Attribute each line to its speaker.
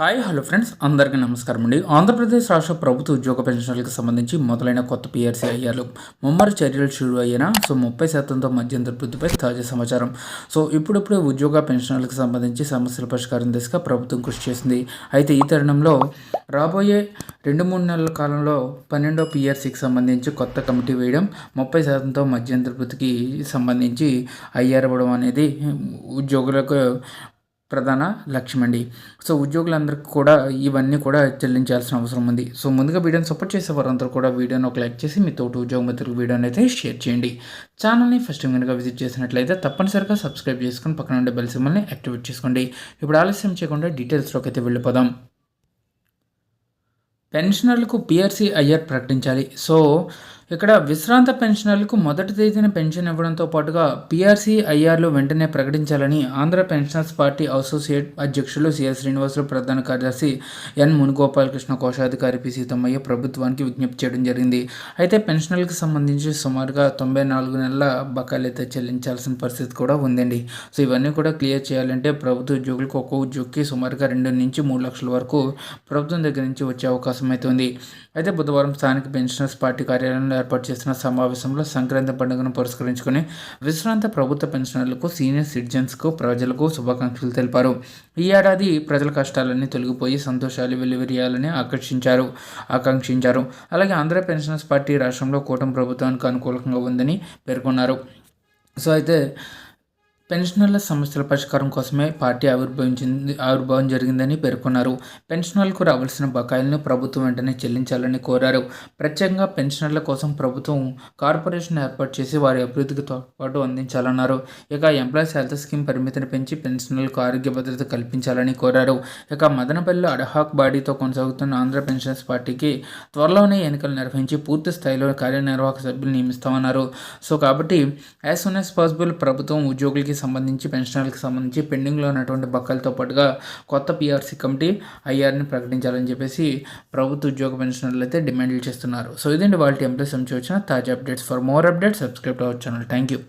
Speaker 1: Hi hello friends. అందరికీ నమస్కారం అండి. ఆంధ్రప్రదేశ్ రాష్ట్ర ప్రభుత్వ ఉద్యోగ పెన్షన్లకు సంబంధించి మొదలైన కొత్త పీఆర్సీ అయ్యారు ముమ్మరి చర్యలు షురు అయిన సో ముప్పై శాతంతో మధ్యంతర వృద్ధిపై తాజా సమాచారం. సో ఇప్పుడిప్పుడే ఉద్యోగ పెన్షన్లకు సంబంధించి సమస్యల పరిష్కారం దిశగా ప్రభుత్వం కృషి చేసింది. అయితే ఈ తరుణంలో రాబోయే రెండు మూడు నెలల కాలంలో పన్నెండో పీఆర్సీకి సంబంధించి కొత్త కమిటీ వేయడం ముప్పై శాతంతో మధ్యంతర వృద్ధికి సంబంధించి ఐఆర్ అనేది ఉద్యోగులకు ప్రధాన లక్ష్యం అండి. సో ఉద్యోగులందరికీ కూడా ఇవన్నీ కూడా చెల్లించాల్సిన అవసరం ఉంది. సో ముందుగా వీడియోని సపోర్ట్ చేసే వారందరూ కూడా వీడియోని ఒక లైక్ చేసి మీ తోటి ఉద్యోగ మిత్రులకు వీడియోని అయితే షేర్ చేయండి. ఛానల్ని ఫస్ట్ టైం కనుక విజిట్ చేసినట్లయితే తప్పనిసరిగా సబ్స్క్రైబ్ చేసుకుని పక్కన ఉండే బెల్ సిమ్మల్ని యాక్టివేట్ చేసుకోండి. ఇప్పుడు ఆలస్యం చేయకుండా డీటెయిల్స్లోకి అయితే వెళ్ళిపోదాం. పెన్షనర్లకు పిఆర్సీ ఐఆర్ ప్రకటించాలి. సో ఇక్కడ విశ్రాంత పెన్షనర్లకు మొదటి తేదీన పెన్షన్ ఇవ్వడంతో పాటుగా పీఆర్సీ ఐఆర్లు వెంటనే ప్రకటించాలని ఆంధ్ర పెన్షనర్స్ పార్టీ అసోసియేట్ అధ్యక్షులు సిఎస్ శ్రీనివాసులు ప్రధాన కార్యదర్శి ఎన్ మునుగోపాలకృష్ణ కోశాధికారి పి సీతమ్మయ్య ప్రభుత్వానికి విజ్ఞప్తి చేయడం జరిగింది. అయితే పెన్షనర్లకు సంబంధించి సుమారుగా తొంభై నాలుగు నెలల బకాయిలు అయితే చెల్లించాల్సిన పరిస్థితి కూడా ఉందండి. సో ఇవన్నీ కూడా క్లియర్ చేయాలంటే ప్రభుత్వ ఉద్యోగులకు ఒక్కో ఉద్యోగికి సుమారుగా రెండు నుంచి మూడు లక్షల వరకు ప్రభుత్వం దగ్గర నుంచి వచ్చే అవకాశం అయితే ఉంది. అయితే బుధవారం స్థానిక పెన్షనర్స్ పార్టీ కార్యాలయంలో ఏర్పాటు చేసిన సమావేశంలో సంక్రాంతి పండుగను పురస్కరించుకుని విశ్రాంత ప్రభుత్వ పెన్షనర్లకు సీనియర్ సిటిజన్స్కు ప్రజలకు శుభాకాంక్షలు తెలిపారు. ఈ ఏడాది ప్రజల కష్టాలన్నీ తొలగిపోయి సంతోషాలు వెలువరియాలని ఆకర్షించారు ఆకాంక్షించారు. అలాగే ఆంధ్ర పెన్షనర్స్ పార్టీ రాష్ట్రంలో కూటమి ప్రభుత్వానికి అనుకూలంగా ఉందని పేర్కొన్నారు. సో అయితే పెన్షనర్ల సమస్యల పరిష్కారం కోసమే పార్టీ ఆవిర్భవించింది ఆవిర్భావం జరిగిందని పేర్కొన్నారు. పెన్షనర్లకు రావాల్సిన బకాయిలను ప్రభుత్వం వెంటనే చెల్లించాలని కోరారు. ప్రత్యేకంగా పెన్షనర్ల కోసం ప్రభుత్వం కార్పొరేషన్ ఏర్పాటు చేసి వారి అభివృద్ధికి తోడ్పాటు అందించాలన్నారు. ఇక ఎంప్లాయీస్ హెల్త్ స్కీమ్ పరిమితిని పెంచి పెన్షనర్లకు ఆరోగ్య భద్రత కల్పించాలని కోరారు. ఇక మదనపల్లి అడహాక్ బాడీతో కొనసాగుతున్న ఆంధ్ర పెన్షనర్స్ పార్టీకి త్వరలోనే ఎన్నికలు నిర్వహించి పూర్తి స్థాయిలో కార్యనిర్వాహక సభ్యులు నియమిస్తామన్నారు. సో కాబట్టి యాజ్ సూన్ యాజ్ పాసిబుల్ ప్రభుత్వం ఉద్యోగులకి సంబంధించి పెన్షనర్లకు సంబంధించి పెండింగ్లో ఉన్నటువంటి బకాయిలతో పాటుగా కొత్త పిఆర్సీ కమిటీ ఐఆర్ని ప్రకటించాలని చెప్పేసి ప్రభుత్వ ఉద్యోగ పెన్షనర్లు అయితే డిమాండ్లు చేస్తున్నారు. సో ఇదండి వాళ్ళ ఎంప్లాయీస్ నుంచి వచ్చిన తాజా updates. For more updates subscribe our channel. Thank you